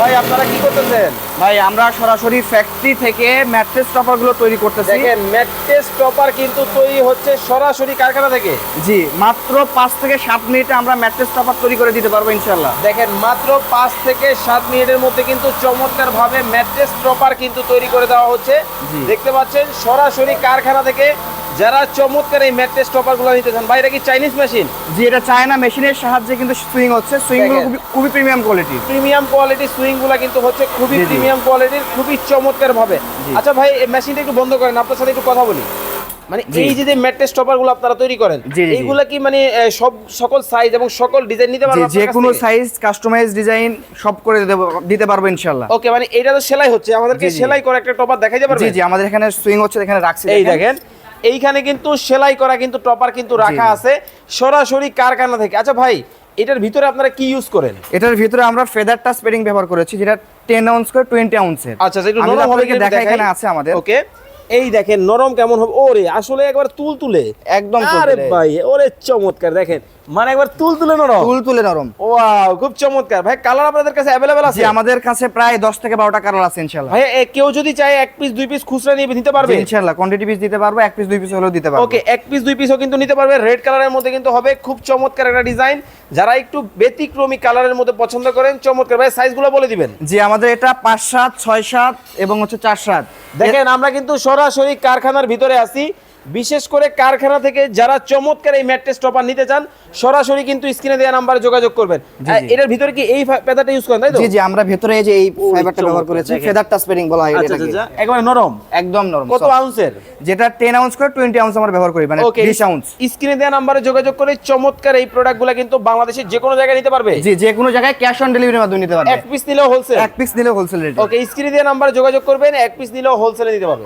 ভাই আপনারা কি করতেছেন? ভাই আমরা সরাসরি ফ্যাক্টরি থেকে ম্যাট্রেস টপারগুলো তৈরি করতেছি। দেখেন ম্যাট্রেস টপার কিন্তু তৈরি হচ্ছে সরাসরি কারখানা থেকে। জি মাত্র পাঁচ থেকে সাত মিনিটে আমরা ম্যাট্রেস টপার তৈরি করে দিতে পারব ইনশাল্লাহ দেখেন মাত্র পাঁচ থেকে সাত মিনিটের মধ্যে কিন্তু চমৎকার ভাবে ম্যাট্রেস টপার কিন্তু তৈরি করে দেওয়া হচ্ছে। জি। দেখতে পাচ্ছেন সরাসরি কারখানা থেকে যারা চমৎকার এই ম্যাট্রেস টপারগুলো নিতে চান ভাই এটা কি চাইনিজ মেশিন জি এটা চায়না মেশিনের সাহায্যে কিন্তু সুইং হচ্ছে। সুইংগুলো। খুবই খুবই প্রিমিয়াম কোয়ালিটি প্রিমিয়াম কোয়ালিটির সুইংগুলা কিন্তু হচ্ছে খুবই। প্রিমিয়াম কোয়ালিটির খুবই চমৎকার ভাবে আচ্ছা ভাই এই মেশিনটা একটু বন্ধ করেন আপনার সাথে একটু কথা বলি। মানে এই যে ম্যাট্রেস টপারগুলো আপনারা তৈরি করেন। এইগুলা কি মানে সব সকল সাইজ এবং সকল ডিজাইন নিতে যে পারবেন যে কোনো সাইজ কাস্টমাইজ ডিজাইন সব করে দিতে- দিতে পারব ইনশাল্লাহ ওকে মানে এটা তো সেলাই হচ্ছে আমাদেরকে। সেলাই করা একটা টপার দেখাই যাবে জি জি আমাদের এখানে সুইং হচ্ছে এখানে রাখছি এই দেখেন। এইখানে কিন্তু সেলাই করা কিন্তু টপার কিন্তু রাখা আছে। সরাসরি কারখানা থেকে। আচ্ছা ভাই এটার ভিতরে আপনারা কি ইউজ করেন? এটার ভিতরে আমরা ফেদার টাচ স্পেডিং ব্যবহার করেছি যেটা টেন আউন্স করে টোয়েন্টি আউন্সের আচ্ছা আচ্ছা, একটু নরম হবে কি দেখা এখানে আছে আমাদের। ওকে। এই দেখেন নরম কেমন হবে? ওরে আসলে একবার তুল তুলে একদম আরে ভাই ওরে চমৎকার। দেখেন মানে একবার তুল তুলে নরম। তুল তুলে নরম। ওয়াও খুব চমৎকার। ভাই কালার আপনাদের কাছে অ্যাভেলেবেল আছে? আমাদের কাছে প্রায় দশ থেকে বারোটা কালার আছে ইনশাল্লাহ ভাই কেউ যদি চায় এক পিস দুই পিস খুচরা নিয়ে নিতে পারবে? জি, ইনশাল্লাহ কোয়ান্টিটি পিস দিতে পারব এক পিস দুই পিস হলেও দিতে পারব। ওকে এক পিস দুই পিসও কিন্তু নিতে পারবে। রেড কালারের মধ্যে কিন্তু হবে খুব চমৎকার একটা ডিজাইন যারা একটু ব্যতিক্রমী কালারের মধ্যে পছন্দ করেন চমৎকার। ভাই সাইজগুলো বলে দিবেন। জি আমাদের এটা পাঁচ সাত ছয় সাত এবং হচ্ছে চার সাত। দেখেন আমরা কিন্তু সরাসরি কারখানার ভিতরে আছি। বিশেষ করে কারখানা থেকে যারা চমৎকার এই ম্যাট্রেস টপার নিতে চান সরাসরি কিন্তু স্ক্রিনে দেওয়া নাম্বারে যোগাযোগ করবেন। এটার ভিতরে কি এই পেদাটা ইউজ করেন তাই তো? জি জি আমরা ভেতরে এই যে এই ফাইবারটা ব্যবহার করেছি। ফেদার টাচ বলা হয় আচ্ছা আচ্ছা এটাকে। আচ্ছা, একবারে নরম? একদম নরম কত আউন্সের যেটা টেন আউন্স করে টোয়েন্টি আউন্স আমরা ব্যবহার করি মানে ওকে বিশ আউন্স স্ক্রিনে দেওয়া নাম্বারে যোগাযোগ করে চমৎকার এই প্রোডাক্টগুলো কিন্তু বাংলাদেশের যে কোনো জায়গায় নিতে পারবে। জি যে কোনো জায়গায় ক্যাশ অন ডেলিভারির মাধ্যমে নিতে পারবে। এক পিস নিলেও হোলসেল এক পিস নিলে হোলসেল রেট ওকে স্ক্রিনে দেওয়া নাম্বারে যোগাযোগ করবেন এক পিস নিলেও হোলসেলে নিতে পারবে।